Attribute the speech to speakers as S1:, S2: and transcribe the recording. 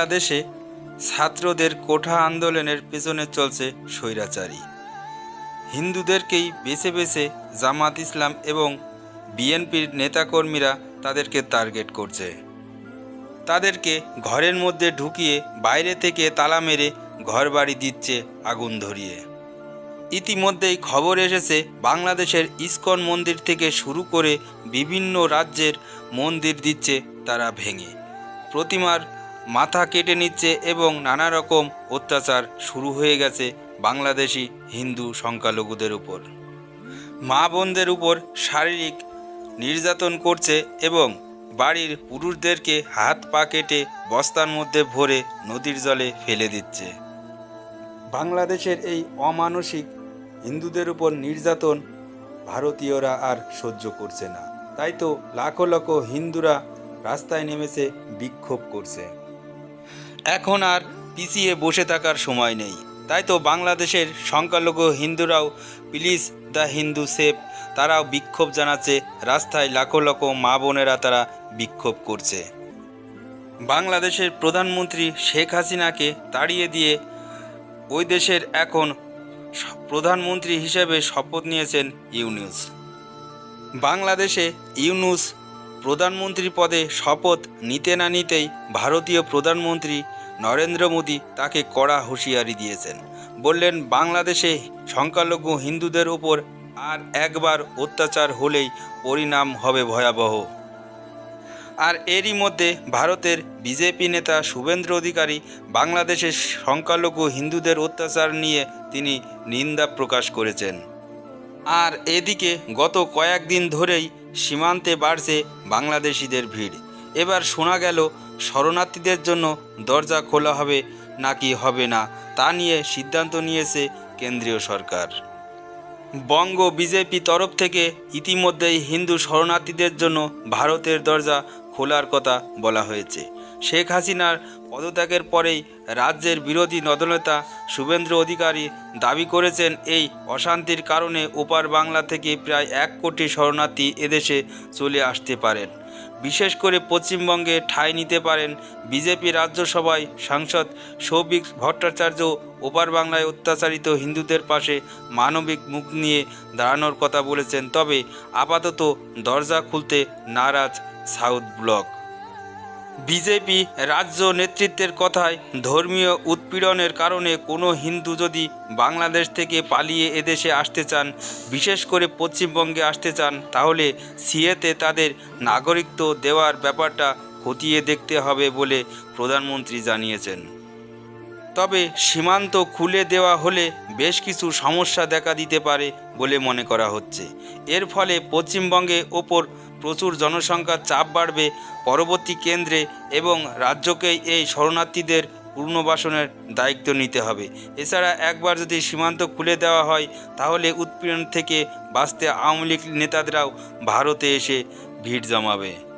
S1: বাংলাদেশে ছাত্রদের কোঠা আন্দোলনের পেছনে চলছে স্বৈরাচারী। হিন্দুদেরকেই বেছে বেছে জামাত ইসলাম এবং বিএনপির নেতাকর্মীরা তাদেরকে টার্গেট করছে। তাদেরকে ঘরের মধ্যে ঢুকিয়ে বাইরে থেকে তালা মেরে ঘরবাড়ি দিচ্ছে আগুন ধরিয়ে। ইতিমধ্যেই খবর এসেছে, বাংলাদেশের ইসকন মন্দির থেকে শুরু করে বিভিন্ন রাজ্যের মন্দির দিচ্ছে তারা ভেঙে। প্রতিমার মাথা কেটে নিচ্ছে এবং নানা রকম অত্যাচার শুরু হয়ে গেছে বাংলাদেশি হিন্দু সংখ্যালঘুদের উপর। মা বোনদের উপর শারীরিক নির্যাতন করছে এবং বাড়ির পুরুষদেরকে হাত পা কেটে বস্তার মধ্যে ভরে নদীর জলে ফেলে দিচ্ছে। বাংলাদেশের এই অমানসিক হিন্দুদের উপর নির্যাতন ভারতীয়রা আর সহ্য করছে না। তাই তো লাখো লাখো হিন্দুরা রাস্তায় নেমেছে, বিক্ষোভ করছে। এখন আর পিছিয়ে বসে থাকার সময় নেই। তাই তো বাংলাদেশের সংখ্যালঘু হিন্দুরাও প্লিজ দ্য হিন্দু সেফ, তারাও বিক্ষোভ জানাচ্ছে, রাস্তায় লাখো লাখো মা বোনেরা তারা বিক্ষোভ করছে। বাংলাদেশের প্রধানমন্ত্রী শেখ হাসিনাকে তাড়িয়ে দিয়ে ওই দেশের এখন প্রধানমন্ত্রী হিসেবে শপথ নিয়েছেন ইউনুস। বাংলাদেশে ইউনুস প্রধানমন্ত্রী পদে শপথ নিতে না নিতেই ভারতীয় প্রধানমন্ত্রী নরেন্দ্র মোদী তাকে কড়া হুঁশিয়ারি দিয়েছেন। বললেন, বাংলাদেশে সংখ্যালঘু হিন্দুদের ওপর আর একবার অত্যাচার হলেই পরিণাম হবে ভয়াবহ। আর এরই মধ্যে ভারতের বিজেপি নেতা শুভেন্দ্র অধিকারী বাংলাদেশের সংখ্যালঘু হিন্দুদের অত্যাচার নিয়ে তিনি নিন্দা প্রকাশ করেছেন। আর এদিকে গত কয়েকদিন ধরেই সীমান্তে বাড়ছে বাংলাদেশিদের ভিড়। এবার শোনা গেল, শরণার্থীদের জন্য দরজা খোলা হবে নাকি হবে না, তা নিয়ে সিদ্ধান্ত নিয়েছে কেন্দ্রীয় সরকার। বঙ্গ বিজেপি তরফ থেকে ইতিমধ্যেই হিন্দু শরণার্থীদের জন্য ভারতের দরজা খোলার কথা বলা হয়েছে। শেখ হাসিনার পদত্যাগের পরেই রাজ্যের বিরোধী দলনেতা শুভেন্দ্র অধিকারী দাবি করেছেন, এই অশান্তির কারণে ওপার বাংলা থেকে প্রায় এক কোটি শরণার্থী এদেশে চলে আসতে পারেন। বিশেষ করে পশ্চিমবঙ্গে ঠাঁই নিতে পারেন বিজেপি রাজ্যসভায় সাংসদ সৌভিক ভট্টাচার্য, ওপার বাংলায় অত্যাচারিত হিন্দুদের পাশে মানবিক মুখ নিয়ে দাঁড়ানোর কথা বলেছেন। তবে আপাতত দরজা খুলতে নারাজ সাউথ ব্লক। বিজেপি রাজ্য নেতৃত্বের কথায় ধর্মীয় উৎপীড়নের কারণে কোনো হিন্দু যদি বাংলাদেশ থেকে পালিয়ে এদেশে আসতে চান, বিশেষ করে পশ্চিমবঙ্গে আসতে চান, তাহলে সিএতে তাদের নাগরিকত্ব দেওয়ার ব্যাপারটা খতিয়ে দেখতে হবে বলে প্রধানমন্ত্রী জানিয়েছেন। তবে সীমান্ত খুলে দেওয়া হলে বেশ কিছু সমস্যা দেখা দিতে পারে বলে মনে করা হচ্ছে। এর ফলে পশ্চিমবঙ্গে ওপর প্রচুর জনসংখ্যার চাপ বাড়বে পরবর্তী কেন্দ্রে এবং রাজ্যকেই এই শরণার্থীদের পুনর্বাসনের দায়িত্ব নিতে হবে। এছাড়া একবার যদি সীমান্ত খুলে দেওয়া হয়, তাহলে উৎপীড়ন থেকে বাঁচতে আওয়ামী লীগ নেতাদেরাও ভারতে এসে ভিড় জমাবে।